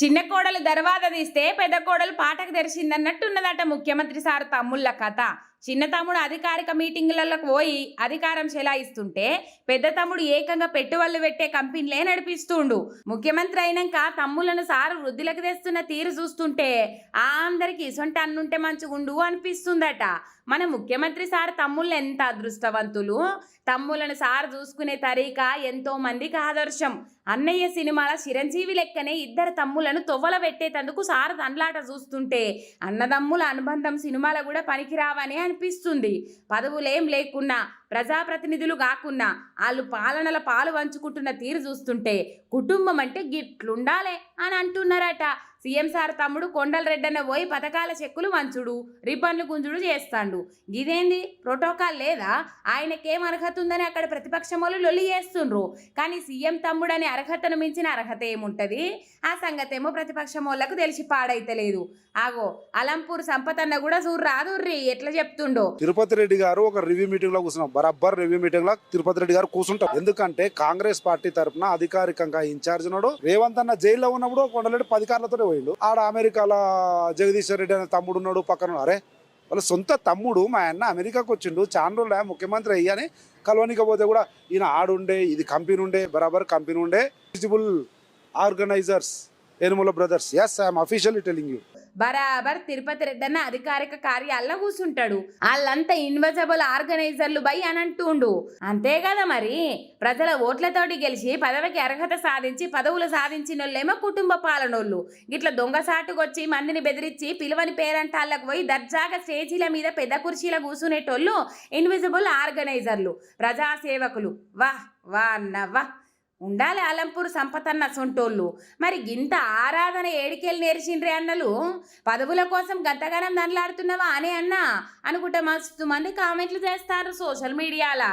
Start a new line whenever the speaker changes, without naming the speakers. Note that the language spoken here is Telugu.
చిన్న కోడలు దర్వాద తీస్తే పెద్ద కోడలు పాటకు తెరిచిందన్నట్టున్నదట ముఖ్యమంత్రి సార్ తమ్ముళ్ళ కథ. చిన్న తమ్ముడు అధికారిక మీటింగులకు పోయి అధికారం చెలాయిస్తుంటే పెద్ద తమ్ముడు ఏకంగా పెట్టుబడులు పెట్టే కంపెనీలే నడిపిస్తుండు. ముఖ్యమంత్రి అయినాక తమ్ములను సారు వృద్ధులకు తెస్తున్న తీరు చూస్తుంటే ఆ అందరికి ఇసొంటి అన్నుంటే మంచిగుండు అనిపిస్తుందట. మన ముఖ్యమంత్రి సార్ తమ్ముళ్ళు ఎంత అదృష్టవంతులు? తమ్ములను సార్ చూసుకునే తరీక ఎంతో మందికి ఆదర్శం. అన్నయ్య సినిమాల చిరంజీవి లెక్కనే ఇద్దరు తమ్ములను తొవ్వల పెట్టేటందుకు సార్ తండ్లాట చూస్తుంటే అన్నదమ్ముల అనుబంధం సినిమాల కూడా పనికిరావని అనిపిస్తుంది. పదవులేం లేకున్నా ప్రజాప్రతినిధులు కాకున్నా వాళ్ళు పాలనల పాలు పంచుకుంటున్న తీరు చూస్తుంటే కుటుంబం అంటే గిట్లుండాలే అని అంటున్నారట. సీఎం సార్ తమ్ముడు కొండల రెడ్డన్న పోయి పథకాల చెక్కులు వంచుడు రిబ్బన్లు గుంజుడు చేస్తాండు. ఇదేంది? ప్రోటోకాల్ లేదా? ఆయనకేం అర్హత ఉందని అక్కడ ప్రతిపక్షం వాళ్ళు లొల్లి చేస్తుండ్రు. కానీ సీఎం తమ్ముడని అర్హతను మించిన అర్హత ఏముంటది? ఆ సంగతేమో ప్రతిపక్షం వాళ్ళకు తెలిసి పాడైతలేదు. ఆగో అలంపూర్ సంపతన్న కూడా చూడు రాదుర్రి ఎట్లా చెప్తుండో.
తిరుపతి రెడ్డి గారు ఒక రివ్యూ మీటింగ్లో కూర్చున్నాం. బరాబర్ రివ్యూ మీటింగ్లో తిరుపతి రెడ్డి గారు కూర్చుంటారు ఎందుకంటే కాంగ్రెస్ పార్టీ తరపున అధికారికంగా ఇన్ఛార్జ్ ఉన్నాడు. రేవంత్ అన్న జైల్లో ఉన్నప్పుడు కొండలేడు పదికారులతోనే పోయిండు. ఆడ అమెరికాలో జగదీశ్వర్ రెడ్డి అనే తమ్ముడు ఉన్నాడు పక్కన అరే వాళ్ళ సొంత తమ్ముడు మా అన్న అమెరికాకు వచ్చిండు. చాన్ ముఖ్యమంత్రి అయ్యాని ముఖ్యమంత్రి అయ్యని కూడా ఈయన ఆడుండే ఇది కంపెనీ ఉండే బరాబర్ కంపెనీ ఉండే. Visible organisers Enumala brothers yes I'm officially telling you
Barabar Tirupati Reddanna అధికారిక కార్యాల్లో కూర్చుంటాడు వాళ్ళంతా ఇన్విజిబుల్ ఆర్గనైజర్లు బై అని అంటుండు. అంతే కదా మరి? ప్రజల ఓట్లతోటి గెలిచి పదవికి అర్హత సాధించి పదవులు సాధించిన వాళ్ళేమో కుటుంబ పాలనోళ్ళు. ఇట్లా దొంగసాటుకొచ్చి మందిని బెదిరించి పిలువని పేరంటాళ్ళకు పోయి దర్జాగా స్టేజీల మీద పెద్ద కుర్చీల కూర్చునేటోళ్ళు ఇన్విజిబుల్ ఆర్గనైజర్లు ప్రజాసేవకులు. వాహ్ వా అన్న వాహ్ ఉండాలి అలంపూర్ సంపతన్న సొంటోళ్ళు. మరి గింత ఆరాధన ఏడికెళ్ళి నేర్చిండ్రే అన్నలు? పదవుల కోసం గంతగానం దండలాడుతున్నావా అనే అన్న అనుకుంటే మస్తు మంది కామెంట్లు చేస్తారు సోషల్ మీడియాలా?